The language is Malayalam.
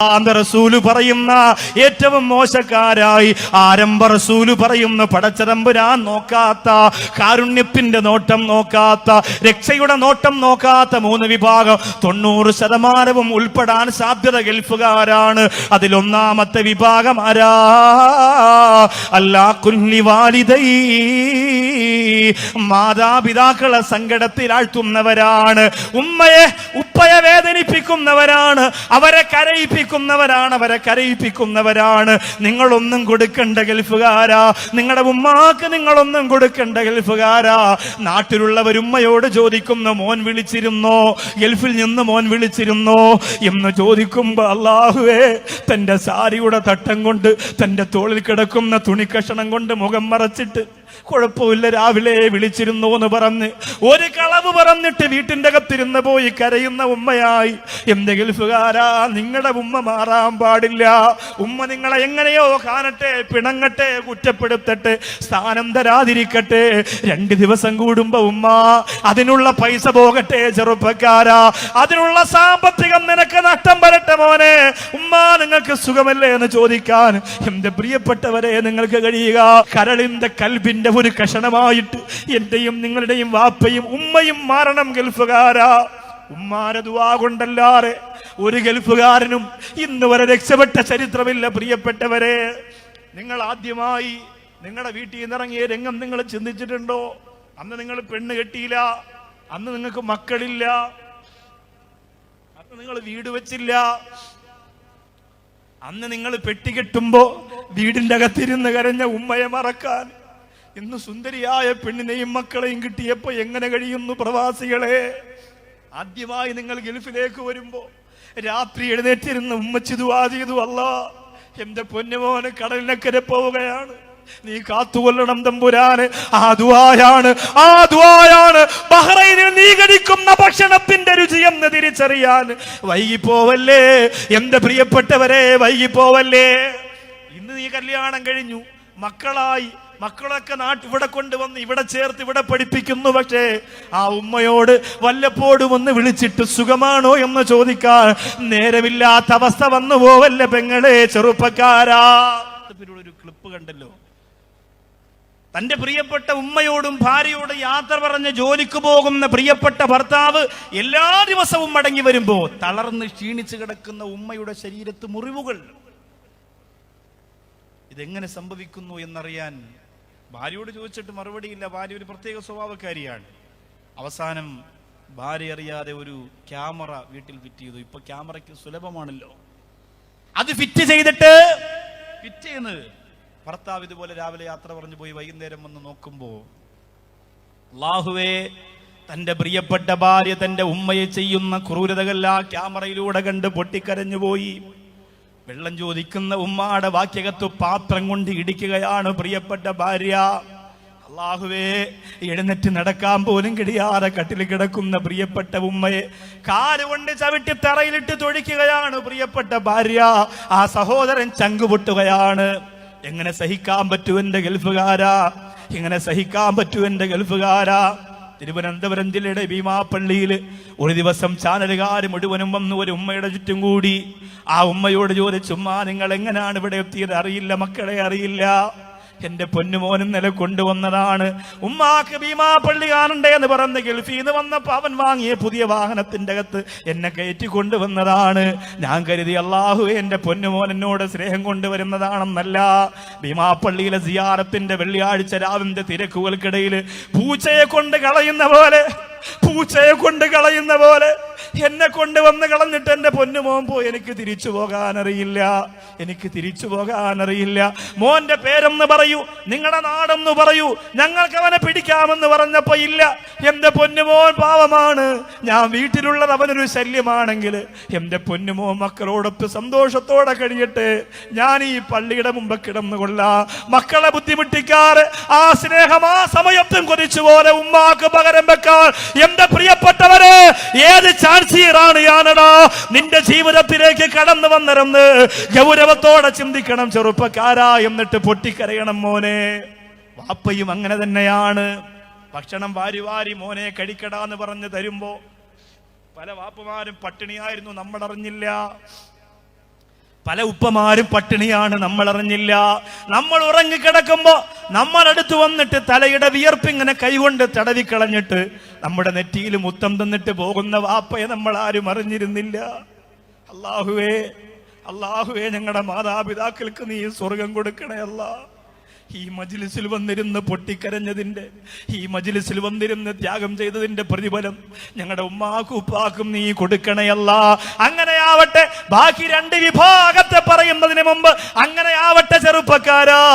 റസൂൽ പറയുന്ന ഏറ്റവും മോശക്കാരായി ആരംഭ റസൂൽ പറയുന്ന പടച്ചതമ്പുരാൻ നോക്കാത്ത കാരുണ്യത്തിന്റെ നോട്ടം നോക്കാത്ത രക്ഷയുടെ നോട്ടം നോക്കാത്ത മൂന്ന് വിഭാഗം തൊണ്ണൂറ് ശതമാനവും ഉൾപ്പെടാൻ സാധ്യത ഗൾഫുകാരാണ്. അതിലൊന്നാമത്തെ വിഭാഗം ആരാ? അല്ലാ കുല്ലി വാലിദൈ. മാതാപിതാക്കളെ സങ്കടത്തിലാഴ്ത്തുന്നവരാണ് ഉമ്മയെ ഉപ്പയെ വേദനിപ്പിക്കുന്നവരാണ്. അവരെ കരയിപ്പിക്കുന്നവരാണ് അവരെ കരയിപ്പിക്കുന്നവരാണ്. നിങ്ങളൊന്നും കൊടുക്കണ്ട ഗൽഫുകാരാ നിങ്ങളുടെ ഉമ്മാക്ക് നിങ്ങളൊന്നും കൊടുക്കണ്ട ഗൽഫുകാരാ നാട്ടിലുള്ളവർ ഉമ്മയോട് ചോദിക്കുന്നു മോൻ വിളിച്ചിരുന്നോ? ഗൾഫിൽ നിന്ന് മോൻ വിളിച്ചിരുന്നോ? എന്ന് ചോദിക്കുമ്പോ അള്ളാഹുവേ തന്റെ സാരിയുടെ തട്ടം കൊണ്ട് തന്റെ തോളിൽ കിടക്കുന്ന തുണിക്കഷണം കൊണ്ട് മുഖം മറച്ചിട്ട് കുഴപ്പമില്ല രാവിലെ വിളിച്ചിരുന്നു എന്ന് പറഞ്ഞ് ഒരു കളവ് പറഞ്ഞിട്ട് വീട്ടിന്റെ അകത്തിരുന്ന് പോയി കരയുന്ന ഉമ്മയായി. എന്റെ ഗൾഫുകാരാ നിങ്ങളുടെ ഉമ്മ മാറാൻ പാടില്ല. ഉമ്മ നിങ്ങളെ എങ്ങനെയോ കാണട്ടെ പിണങ്ങട്ടെ കുറ്റപ്പെടുത്തട്ടെ സ്ഥാനം തരാതിരിക്കട്ടെ. രണ്ട് ദിവസം കൂടുമ്പോ ഉമ്മ അതിനുള്ള പൈസ പോകട്ടെ ചെറുപ്പക്കാരാ. അതിനുള്ള സാമ്പത്തികം നഷ്ടം വരട്ടെ മോനെ. ഉമ്മ നിങ്ങൾക്ക് സുഖമല്ലേ എന്ന് ചോദിക്കാൻ. എന്റെ പ്രിയപ്പെട്ടവരെ നിങ്ങൾക്ക് കഴിയുക. കരളിന്റെ കൽബിന്റെ ഒരു കഷണമായിട്ട് എന്റെയും നിങ്ങളുടെയും വാപ്പയും ഉമ്മയും മാറണം ഗൾഫുകാരാ. കൊണ്ടല്ലാറെ ഒരു ഗൾഫുകാരനും ഇന്ന് വരെ രക്ഷപ്പെട്ട ചരിത്രമില്ല പ്രിയപ്പെട്ടവരെ. നിങ്ങൾ ആദ്യമായി നിങ്ങളുടെ വീട്ടിൽ നിന്നിറങ്ങിയ രംഗം നിങ്ങൾ ചിന്തിച്ചിട്ടുണ്ടോ? അന്ന് നിങ്ങൾ പെണ്ണ് കെട്ടിയില്ല. അന്ന് നിങ്ങൾക്ക് മക്കളില്ല. നിങ്ങൾ വീട് വെച്ചില്ല. അന്ന് നിങ്ങൾ പെട്ടി കെട്ടുമ്പോ വീടിന്റെ അകത്തിരുന്ന് കരഞ്ഞ ഉമ്മയെ മറക്കാൻ. ഇന്ന് സുന്ദരിയായ പെണ്ണിനെയും മക്കളെയും കിട്ടിയപ്പോ എങ്ങനെ കഴിയുന്നു പ്രവാസികളെ? ആദ്യമായി നിങ്ങൾ ഗൾഫിലേക്ക് വരുമ്പോ രാത്രി എഴുന്നേറ്റിരുന്ന് ഉമ്മച്ചിതു ആദ്യതു അല്ല എന്റെ പൊന്നുമോന് കടലിനക്കരെ പോവുകയാണ്. നീ കാത്തുകൊല്ലണം തമ്പുരാന്. ആ ദുആയാണ് ആ ബഹ്റൈനിൽ നീ കഴിക്കുന്ന ഭക്ഷണത്തിന്റെ രുചി എന്ന് തിരിച്ചറിയാൻ വൈകിപ്പോവല്ലേ? എന്റെ പ്രിയപ്പെട്ടവരെ വൈകിപ്പോവല്ലേ? ഇന്ന് നീ കല്യാണം കഴിഞ്ഞു. മക്കളായി. മക്കളൊക്കെ നാട്ട് ഇവിടെ കൊണ്ടുവന്ന് ഇവിടെ ചേർത്ത് ഇവിടെ പഠിപ്പിക്കുന്നു. പക്ഷേ ആ ഉമ്മയോട് വല്ലപ്പോഴും ഒന്ന് വിളിച്ചിട്ട് സുഖമാണോ എന്ന് ചോദിക്കാൻ നേരമില്ലാത്ത അവസ്ഥ വന്നു പോവല്ലേ പെങ്ങളെ ചെറുപ്പക്കാരാ. ഒരു ക്ലിപ്പ് കണ്ടല്ലോ. തന്റെ പ്രിയപ്പെട്ട ഉമ്മയോടും ഭാര്യയോടും യാത്ര പറഞ്ഞ് ജോലിക്ക് പോകുന്ന പ്രിയപ്പെട്ട ഭർത്താവ് എല്ലാ ദിവസവും മടങ്ങി വരുമ്പോൾ തളർന്ന് ക്ഷീണിച്ചു കിടക്കുന്ന ഉമ്മയുടെ ശരീരത്ത് മുറിവുകൾ. ഇതെങ്ങനെ സംഭവിക്കുന്നു എന്നറിയാൻ ഭാര്യയോട് ചോദിച്ചിട്ട് മറുപടിയില്ല. ഭാര്യ ഒരു പ്രത്യേക സ്വഭാവക്കാരിയാണ്. അവസാനം ഭാര്യ അറിയാതെ ഒരു ക്യാമറ വീട്ടിൽ ഫിറ്റ് ചെയ്തു. ഇപ്പൊ ക്യാമറയ്ക്ക് സുലഭമാണല്ലോ. അത് ഫിറ്റ് ചെയ്തിട്ട് ഫിറ്റ് ചെയ്യുന്നത് ഭർത്താവ് ഇതുപോലെ രാവിലെ യാത്ര പറഞ്ഞു പോയി വൈകുന്നേരം വന്ന് നോക്കുമ്പോ അള്ളാഹുവേ തന്റെ പ്രിയപ്പെട്ട ഭാര്യ തന്റെ ഉമ്മയെ ചെയ്യുന്ന ക്രൂരതകൾ ആ ക്യാമറയിലൂടെ കണ്ട് പൊട്ടിക്കരഞ്ഞു പോയി. വെള്ളം ചോദിക്കുന്ന ഉമ്മാടെ വാക്യകത്ത് പാത്രം കൊണ്ട് ഇടിക്കുകയാണ് പ്രിയപ്പെട്ട ഭാര്യ. അള്ളാഹുവേ എഴുന്നേറ്റ് നടക്കാൻ പോലും കിടിയാതെ കട്ടിൽ കിടക്കുന്ന പ്രിയപ്പെട്ട ഉമ്മയെ കാലുകൊണ്ട് ചവിട്ടി തറയിലിട്ട് തൊഴിക്കുകയാണ് പ്രിയപ്പെട്ട ഭാര്യ. ആ സഹോദരൻ ചങ്കുപൊട്ടുകയാണ്. എങ്ങനെ സഹിക്കാൻ പറ്റൂ എന്റെ ഗൾഫുകാരാ? എങ്ങനെ സഹിക്കാൻ പറ്റൂ എന്റെ ഗൾഫുകാരാ? തിരുവനന്തപുരം ജില്ലയുടെ ഭീമാപ്പള്ളിയിൽ ഒരു ദിവസം ചാനലുകാർ മുഴുവനും വന്നു ഒരു ഉമ്മയുടെ ചുറ്റും കൂടി. ആ ഉമ്മയോട് ചോദിച്ചു ഉമ്മ നിങ്ങൾ എങ്ങനെയാണ് ഇവിടെ എത്തിയത്? അറിയില്ല മക്കളെ അറിയില്ല. എന്റെ പൊന്നുമോനും നില കൊണ്ടുവന്നതാണ് ഉമ്മാക്ക് ഭീമാ പള്ളി കാണണ്ടേ എന്ന് പറഞ്ഞ് ഗൾഫിൽ നിന്ന് വന്നപ്പോ അവൻ വാങ്ങിയ പുതിയ വാഹനത്തിന്റെ അകത്ത് എന്നെ കയറ്റി കൊണ്ടുവന്നതാണ്. ഞാൻ കരുതി അള്ളാഹു എന്റെ പൊന്നുമോൻ എന്നോട് സ്നേഹം കൊണ്ടുവരുന്നതാണെന്നല്ല. ഭീമാപ്പള്ളിയിലെ സിയാറത്തിന്റെ വെള്ളിയാഴ്ച രാവിന്റെ തിരക്കുകൾക്കിടയിൽ പൂച്ചയെ കൊണ്ട് കളയുന്ന പോലെ പൂച്ചയെ കൊണ്ട് കളയുന്ന പോലെ എന്നെ കൊണ്ടുവന്ന് കളഞ്ഞിട്ട് എന്റെ പൊന്നുമോൻ പോയി. എനിക്ക് തിരിച്ചു പോകാൻ അറിയില്ല എനിക്ക് തിരിച്ചു പോകാൻ അറിയില്ല മോന്റെ പേരെന്ന് പറയൂ നിങ്ങളുടെ നാടെന്ന് പറയൂ ഞങ്ങൾക്ക് അവനെ പിടിക്കാമെന്ന് പറഞ്ഞപ്പോ ഇല്ല. എന്റെ പൊന്നുമോൻ പാവമാണ്. ഞാൻ വീട്ടിലുള്ളത് അവനൊരു ശല്യമാണെങ്കിൽ എന്റെ പൊന്നുമോൻ മക്കളോടൊത്ത് സന്തോഷത്തോടെ കഴിയട്ടെ. ഞാൻ ഈ പള്ളിയുടെ മുമ്പ് കിടന്നു കൊള്ളാം. മക്കളെ ബുദ്ധിമുട്ടിക്കാറ് ആ സ്നേഹം ആ സമയത്തും കൊതിച്ചു പോലെ ഉമ്മാക്ക് പകരം വെക്കാൻ. എന്റെ പ്രിയപ്പെട്ടവരെ ഏത് ചാൻസിയറാണ് ഞാനടാ നിന്റെ ജീവിതത്തിലേക്ക് കടന്നു വന്നിരുന്ന് ഗൗരവത്തോടെ ചിന്തിക്കണം ചെറുപ്പക്കാരാ എന്നിട്ട് പൊട്ടിക്കരയണം മോനെ. വാപ്പയും അങ്ങനെ തന്നെയാണ്. ഭക്ഷണം വാരി വാരി മോനെ കഴിക്കടാന്ന് പറഞ്ഞ് തരുമ്പോ പല വാപ്പമാരും പട്ടിണിയായിരുന്നു നമ്മൾ അറിഞ്ഞില്ല പല ഉപ്പമാരും പട്ടിണിയാണ് നമ്മൾ അറിഞ്ഞില്ല നമ്മൾ ഉറങ്ങിക്കിടക്കുമ്പോ നമ്മളടുത്ത് വന്നിട്ട് തലയുടെ വിയർപ്പിങ്ങനെ കൈകൊണ്ട് തടവിക്കളഞ്ഞിട്ട് നമ്മുടെ നെറ്റിയിൽ മുത്തം തന്നിട്ട് പോകുന്ന വാപ്പയെ നമ്മൾ ആരും അറിഞ്ഞിരുന്നില്ല. അള്ളാഹുവേ അള്ളാഹുവേ ഞങ്ങളുടെ മാതാപിതാക്കൾക്ക് നീ സ്വർഗം കൊടുക്കണേ അല്ലാ ഈ മജിലിസിൽ വന്നിരുന്ന് പൊട്ടിക്കരഞ്ഞതിന്റെ ഈ മജിലിസിൽ വന്നിരുന്ന് ത്യാഗം ചെയ്തതിന്റെ പ്രതിഫലം ഞങ്ങളുടെ ഉമ്മാക്കും ഉപ്പാക്കും നീ കൊടുക്കണയല്ല. അങ്ങനെയാവട്ടെ ബാക്കി രണ്ട് വിഭാഗത്തെ പറയുന്നതിന് മുമ്പ് അങ്ങനെയാവട്ടെ ചെറുപ്പക്കാരാ.